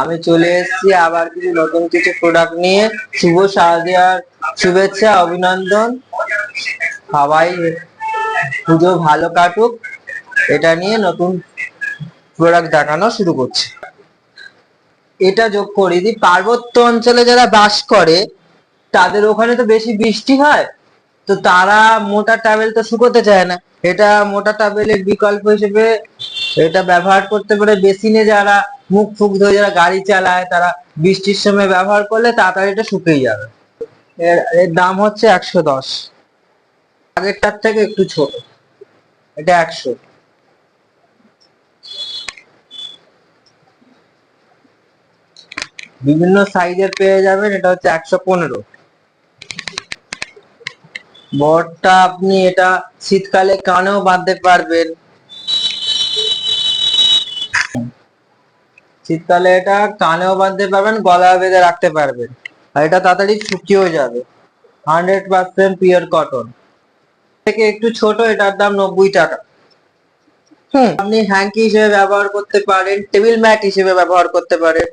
আমি চলে এসেছি আবার কিছু নতুন কিছু প্রোডাক্ট নিয়ে। শুভ শারদিয়ার শুভেচ্ছা, অভিনন্দন। সবাই পুজো ভালো কাটুক। এটা নিয়ে নতুন প্রোডাক্ট দেখানো শুরু করছি। এটা যোগ করি দি, পার্বত্য অঞ্চলে যারা বাস করে, তাদের ওখানে তো বেশি বৃষ্টি হয়। তো তারা মোটা টাওয়েল তো শুকোতে চায় না। এটা মোটা টাওয়েলের বিকল্প হিসেবে এটা ব্যবহার করতে পারে বেসিনে যারা মুখ ফুক ধরে যারা গাড়ি চালায়, তারা বৃষ্টির সময় ব্যবহার করলে তাড়াতাড়ি এটা শুকিয়ে যাবে। এর এর দাম হচ্ছে একশো দশ। আগেরটার থেকে একটু ছোট। এটা একশো। বিভিন্ন সাইজের পেয়ে যাবেন, এটা হচ্ছে একশো পনেরো। বড়টা আপনি এটা শীতকালে কানেও বাঁধতে পারবেন। শীতকালে এটা কানেও বাঁধতে পারবেন গলায় বেঁধে রাখতে পারবেন। আর এটা তাড়াতাড়ি শুকিয়েও যাবে। হান্ড্রেড পার্সেন্ট পিওর কটন থেকে একটু ছোট এটার দাম নব্বই টাকা। আপনি হ্যাঙ্কি হিসেবে ব্যবহার করতে পারেন টেবিল ম্যাট হিসেবে ব্যবহার করতে পারেন।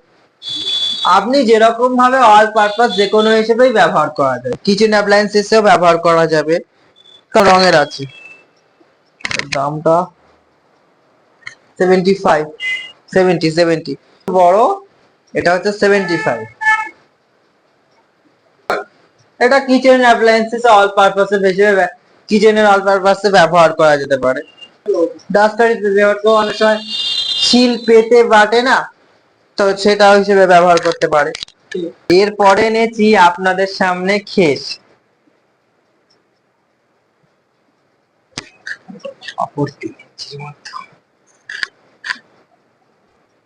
আপনি যেরকম ভাবে অল পারপাস যে কোনো হিসেবেই ব্যবহার করা যায়। কিচেন অ্যাপ্লায়েন্স হিসেবেও ব্যবহার করা যাবে। রঙের আছে। দামটা সেভেন্টি ফাইভ সেভেন্টি সেভেন্টি। বড়, এটা হচ্ছে সেভেন্টি ফাইভ এটা কিচেন অ্যাপ্লায়েন্সেস অল পারপাসে হিসেবে কিচেনের অল পারপাসে ব্যবহার করা যেতে পারে। ব্যবহার অনেক সময় শিল পেতে বাটে না, তো সেটা হিসেবে ব্যবহার করতে পারে। এরপরে এনেছি আপনাদের সামনে খেস।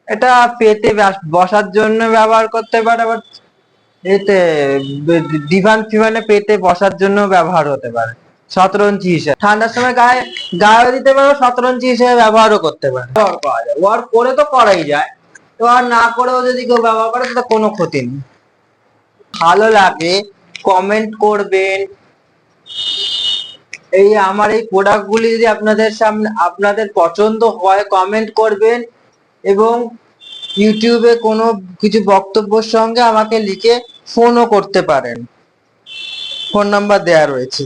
এটা পেতে বসার জন্য ব্যবহার করতে পারে, আবার এতে ডিভান ফিভানে পেতে বসার জন্য ব্যবহার হতে পারে শতরঞ্চি হিসেবে। ঠান্ডার সময় গায়ে গায়ে দিতে পারো শতরঞ্চি হিসেবে ব্যবহারও করতে পারে। ব্যবহার করা যায় ওয়ার্ক করে তো করাই যায়, তো আর না করেও যদি কেউ ব্যবহার করে, তাতে কোনো ক্ষতি নেই। ভালো লাগে কমেন্ট করবেন। এই আমার এই প্রোডাক্ট গুলি যদি আপনাদের সামনে, আপনাদের পছন্দ হয় কমেন্ট করবেন। এবং ইউটিউবে কোনো কিছু বক্তব্যর সঙ্গে আমাকে লিখে ফোনও করতে পারেন। ফোন নাম্বার দেয়া রয়েছে।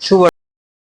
শুভ